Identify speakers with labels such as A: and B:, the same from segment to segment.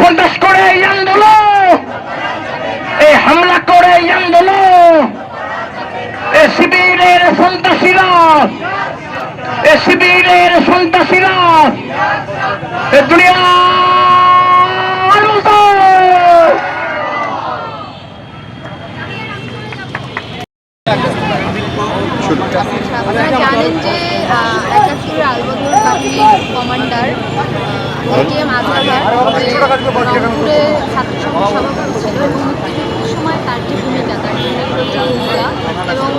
A: সন্ত্রাস করে এই আন্দোলন। এই হামলা করে এই আন্দোলন। এ শিবিরের সন্ত্রাসীরা। এ শিবিরের সন্ত্রাসীরা। এ দুনিয়া
B: আপনারা জানেন যে কমান্ডার এটিএম আজহার রংপুরে ছাত্র সংঘ ছিল এবং সময় তার যে ভূমিকা তার ভূমিকা এবং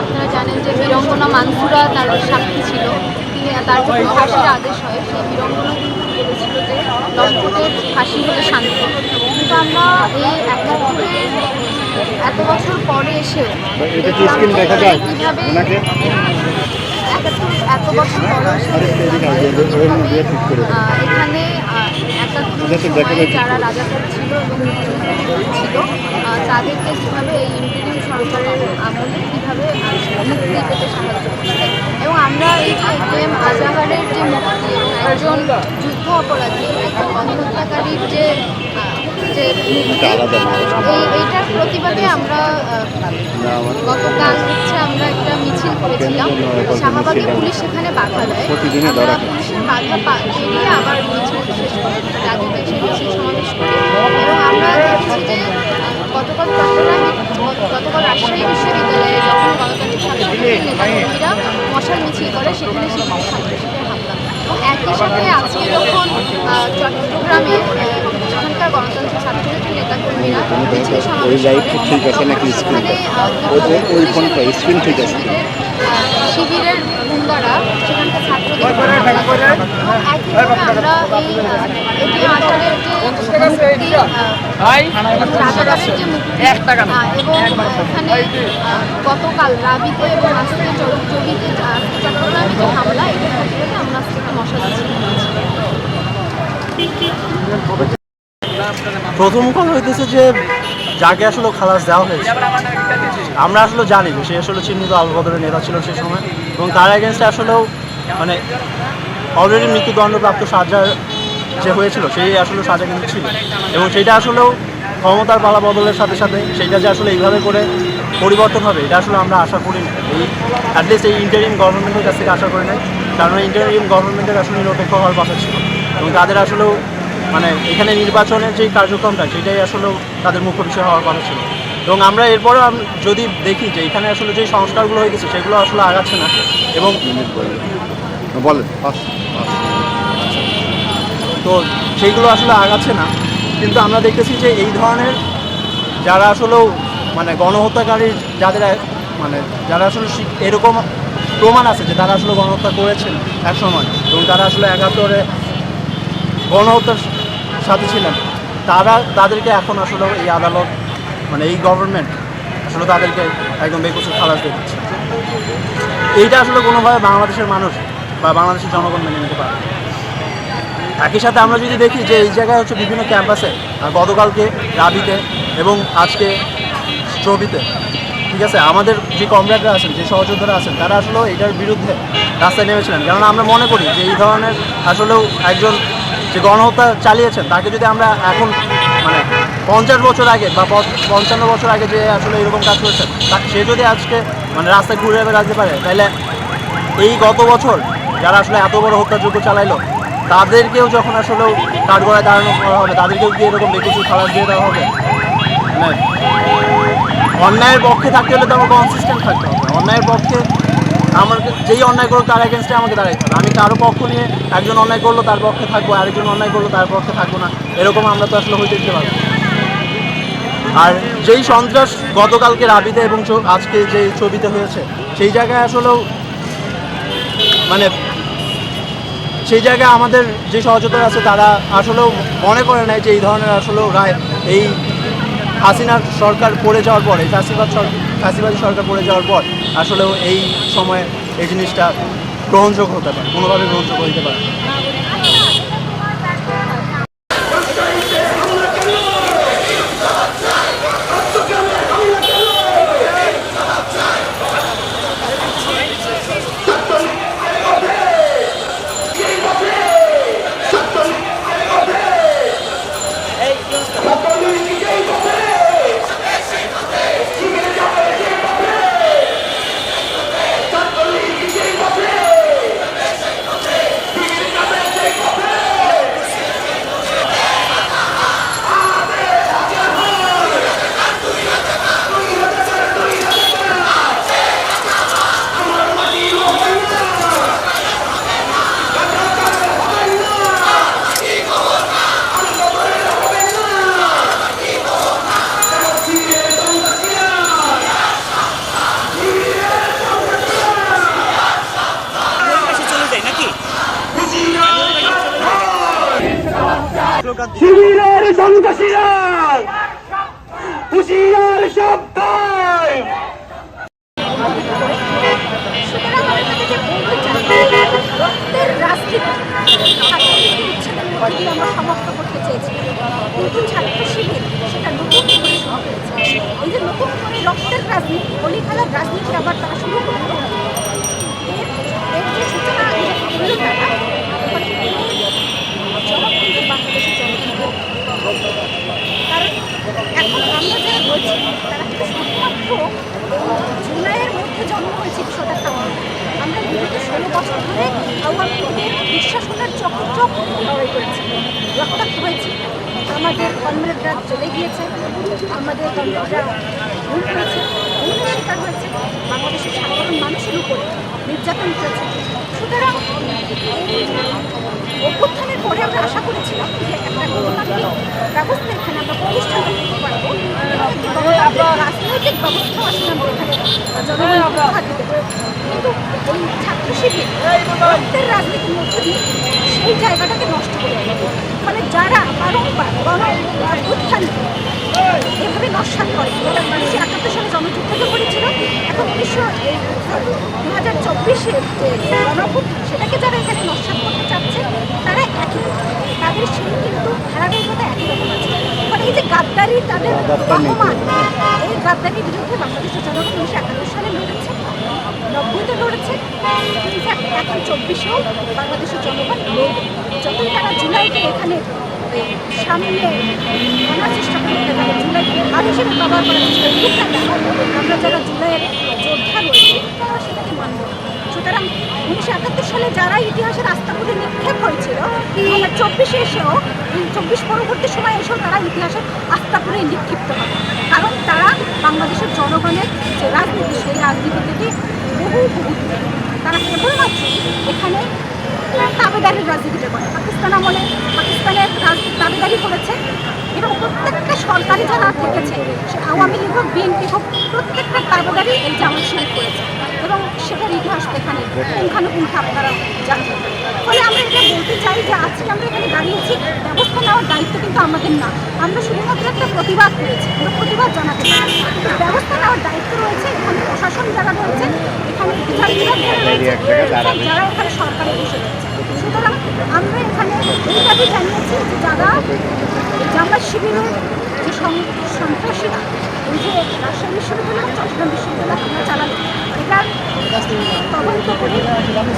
B: আপনারা জানেন যে বীরঙ্গনা মানসুরা তার সাক্ষী ছিল। তিনি তার যখন ফাঁসির আদেশ হয় সেই বীরঙ্গনা বলেছিল যে লম্পটের ফাঁসি হলে শান্তি কিন্তু আমরা এই একাত্তরের এত বছর পরে
C: যায়?
B: কীভাবে একাত্তর এত বছর। আহ, এখানে
C: যায়।
B: যারা রাজাকার ছিল এবং ছিল তাদেরকে কীভাবে এই ইন্টারিম সরকারের আমলে কীভাবে মুক্তি পেতে সাহায্য করছে এবং আমরা এই এটিএম আজাহারের যে মুক্তি একজন যুদ্ধ অপরাধী একজন গণহত্যাকারীর যে যে এইটার প্রতিবাদে আমরা গতকাল হচ্ছে আমরা একটা মিছিল করেছিলাম। শাহবাগে পুলিশ সেখানে বাধা দেয়। আমরা পুলিশের বাধা পা- পেরিয়ে আবার মিছিল শেষ করে। রাজুতে এসে মিছিল সমাবেশ করি। এবং আমরা দেখছি যে গতকাল চট্টগ্রামে গতকাল রাজশাহী বিশ্ববিদ্যালয়ে যখন গণতান্ত্রিক ছাত্রলীগের নেতাকর্মীরা মশাল মিছিল করে সেখানে সেখানে সন্ত্রাসীদের হামলা এবং একই সাথে আজকে যখন চট্টগ্রামে সেখানকার ছাত্রলীগের নেতাকর্মীরা মিছিল সমাবেশ
C: ওই লাইট ঠিক আছে নাকি? ওই- ফোনটা, স্ক্রিন ঠিক আছে।
B: শিবিরের, গুন্ডারা সেখানকার ছাত্রদের একইভাবে আমরা এই এটি আসারের যে রাজাকারের যে মুক্তি, এবং এখানে গতকাল রাবিতে এবং আজকে চৌ- চট্টগ্রামে যে হামলা এটার প্রতিবাদে আমরা আজকে একটা মশা দিচ্ছি
D: প্রথম কথা হইতেছে যে, যাকে আসলে খালাস দেওয়া হয়েছে, আমরা আসলে জানি সে আসলে চিহ্নিত আল বদরের নেতা ছিল সেই সময়, এবং তার এগেনস্টে আসলেও মানে অলরেডি মৃত্যুদণ্ডপ্রাপ্ত সাজা যে হয়েছিল, সেই আসলে সাজা কিন্তু ছিল। এবং সেটা আসলেও ক্ষমতার পালা বদলের সাথে সাথে সেইটা যে আসলে এইভাবে করে পরিবর্তন হবে, এটা আসলে আমরা আশা করি না। এই অ্যাটলিস্ট এই ইন্টারিম গভর্নমেন্টের কাছ থেকে আশা করি নাই, কারণ ইন্টারিম গভর্নমেন্টের আসলে নিরপেক্ষ হওয়ার কথা ছিল। এবং তাদের আসলেও মানে এখানে নির্বাচনের যে কার্যক্রমটা সেটাই আসলে তাদের মুখ্য বিষয় হওয়ার কথা ছিল। এবং আমরা এরপরেও যদি দেখি যে এখানে আসলে যে সংস্কারগুলো হয়ে গেছে সেগুলো আসলে আগাচ্ছে না। এবং
C: বলেন
D: তো সেইগুলো আসলে আগাচ্ছে না। কিন্তু আমরা দেখতেছি যে এই ধরনের যারা আসলেও মানে গণহত্যাকারী যাদের মানে যারা আসলে এরকম প্রমাণ আছে যে তারা আসলে গণহত্যা করেছেন এক সময় এবং তারা আসলে একাত্তরে গণহত্যার সাথে ছিলেন। তারা তাদেরকে এখন আসলে এই আদালত মানে এই গভর্নমেন্ট আসলে তাদেরকে একদম বেকসুর খালাস দিয়ে দিচ্ছে। এইটা আসলে কোনোভাবে বাংলাদেশের মানুষ বা বাংলাদেশের জনগণ মেনে নিতে পারে একই সাথে আমরা যদি দেখি যে এই জায়গায় হচ্ছে বিভিন্ন ক্যাম্পাসে গতকালকে রাবিতে এবং আজকে চবিতে ঠিক আছে? আমাদের যে কমরেডরা আছেন, যে সহযোদ্ধারা আছেন, তারা আসলেও এটার বিরুদ্ধে রাস্তায় নেমেছিলেন। কারণ আমরা মনে করি যে এই ধরনের আসলেও একজন যে গণহত্যা চালিয়েছেন, তাকে যদি আমরা এখন মানে পঞ্চাশ বছর আগে বা পঞ্চান্ন বছর আগে যে আসলে এরকম কাজ করেছেন, তা- সে যদি আজকে মানে রাস্তায় ঘুরে বেড়াতে পারে, তাহলে এই গত বছর যারা আসলে এত বড় হত্যাযোগ্য চালাইলো, তাদেরকেও যখন আসলে কাঠগড়ায় দাঁড়ানো করা হবে, তাদেরকেও কি এরকম বেকুচু খালাস দিয়ে দেওয়া হবে? মানে অন্যায়ের পক্ষে থাকতে হলে তো আমার কনসিস্টেন্ট থাকতে হবে। অন্যায়ের পক্ষে আমার যেই অন্যায় করুক তার এগেনস্টে আমাকে দাঁড়াইতে হবে। আমি কারও পক্ষ নিয়ে একজন অন্যায় করল তার পক্ষে থাকব, আরেকজন অন্যায় করল তার পক্ষে থাকব না। এরকম আমরা তো আসলে হইতে দিতে পারব আর যেই সন্ত্রাস গতকালকে রাবিতে এবং আজকে যে ছবিতে হয়েছে, সেই জায়গায় আসলেও মানে সেই জায়গায় আমাদের যে সহযোগিতা আছে, তারা আসলেও মনে করে নাই যে এই ধরনের আসলেও রায় এই হাসিনার সরকার পড়ে যাওয়ার পরে ফ্যাসিবাদ সরকার ফ্যাসিবাদী সরকার পড়ে যাওয়ার পর আসলেও এই সময়ে এই জিনিসটা গ্রহণযোগ্য হতে পারে, কোনোভাবে গ্রহণযোগ্য হইতে পারে না।
E: কাছে চলে যায় নাকি
A: শিবিরের সন্ত্রাসীরা হুশিয়ার শব্দ
F: সুতরাং আমি আপনাদেরকে বলতে চাই, রক্তের রাজনীতি ছাত্রলীগের উচ্ছেদের মধ্যে দিয়ে আমরা সমাপ্ত করতে চেয়েছি কিন্তু ছাত্র শিবির সেটা নতুন করে শুরু করেছে এই যে নতুন করে রক্তের রাজনীতি অলি খেলার রাজনীতি আবার তারা শুরু করল এর এর যে সূচনা এই যে করল তারা এখন এর জবাব কিন্তু বাংলাদেশের জনগণকে কারণ এখন আমরা যারা বলছি তারা কিন্তু শুধুমাত্র জুলাইয়ের মধ্যে জন্ম হয়েছে বিষয়টা তা নয়। আমরা বিগত ষোলো বছর ধরে আওয়ামী লীগের বিশ্বাসনের চক্র চক্র লড়াই করেছি রক্তাক্ত হয়েছে আমাদের কনমেডরা চলে গিয়েছে। আমাদের কনমেডরা ভুল করেছে, ভুলের শিকার হয়েছে। বাংলাদেশের সাধারণ মানুষের উপরে নির্যাতন চলছে সুতরাং অভ্যুত্থানের পরে আমরা আশা করেছিলাম যে একটা গণতান্ত্রিক ব্যবস্থা এখানে আমরা প্রতিষ্ঠা করতে পারব। রাজনৈতিক ব্যবস্থা আসলে আমরা এখানে কিন্তু এই ছাত্র শিবির রাজনীতির মধ্যে দিয়ে সেই জায়গাটাকে নষ্ট করে মানে যারা বারংবার গণ অভ্যুত্থানকে এভাবে নস্বাত করে উনিশশো একাত্তর সালে জনযুদ্ধকে করেছিল এখন উনিশশো দু হাজার চব্বিশের যে গণঅভ্যুত্থান সেটাকে যারা এখানে নস্বাত করতে চাচ্ছে তারা একই তাদের সেই কিন্তু ধারাবাহিকতা একই রকম আছে। মানে এই যে গাদ্দারি তাদের বহমান এই গাদ্দারির বিরুদ্ধে বাংলাদেশের জনগণ উনিশশো একাত্তর সালে লড়েছে, নব্বইতে লড়েছে এখন চব্বিশেও বাংলাদেশের জনগণ যতই তারা জুলাইকে এখানে সামনে আনার চেষ্টা না কেন জুলাইকে হার হিসেবে ব্যবহার করার চেষ্টা করুক না আমরা যারা জুলাইয়ের যোদ্ধা রয়েছি, তারা সেটাকে মানব। সুতরাং উনিশশো একাত্তর সালে যারা ইতিহাসের আস্তাকুলে নিক্ষেপ হয়েছিল চব্বিশে এসেও চব্বিশ পরবর্তী সময় এসেও তারা ইতিহাসের আস্তাকুলে নিক্ষিপ্ত হবে। কারণ তারা বাংলাদেশের জনগণের যে রাজনীতি, সেই রাজনীতি থেকে বহু বহু। তারা কেবলমাত্র এখানে তাবেদারির রাজনীতিটা করে পাকিস্তান আমলে পাকিস্তানের তাবেদারি করেছে এবং প্রত্যেকটা সরকারি যারা থেকেছে, সে আওয়ামী লীগ হোক, বিএনপি হোক, প্রত্যেকটা তাবেদারি এই জামাত করেছে। এবং সেটার ইতিহাস এখানে পুঙ্খানুপুঙ্খ আপনারা জানেন। ফলে আমরা এটা বলতে চাই যে আজকে আমরা এখানে দাঁড়িয়েছি ব্যবস্থা নেওয়ার দায়িত্ব কিন্তু আমাদের না। আমরা শুধুমাত্র একটা প্রতিবাদ করেছি আমরা প্রতিবাদ জানাতে কিন্তু ব্যবস্থা নেওয়ার দায়িত্ব রয়েছে এখানে প্রশাসন যারা রয়েছে এখানে বিচার বিভাগ যারা রয়েছে। যারা এখানে সরকারে বসে রয়েছে। সুতরাং আমরা এখানে এই দাবি জানিয়েছি যে যারা জামাত শিবিরের যে সন্ত্রাসীরা ওই যে রাজশাহী বিশ্ববিদ্যালয় চট্টগ্রাম বিশ্ববিদ্যালয়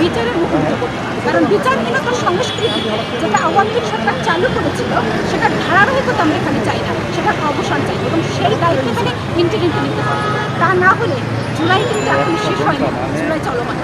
F: বিচারের মুখোমুখি করতে। কারণ বিচারহীনত সংস্কৃতি যেটা আওয়ামী লীগ সরকার চালু করেছিল সেটা ধারাবাহিকতা আমরা এখানে চাই না, সেটার অবসান চাই। এবং সেই দায়িত্ব এখানে ইন্টিগ্রিটি নিতে হবে। তা না হলে জুলাই কিন্তু এখন শেষ হয়নি, জুলাই চলমান।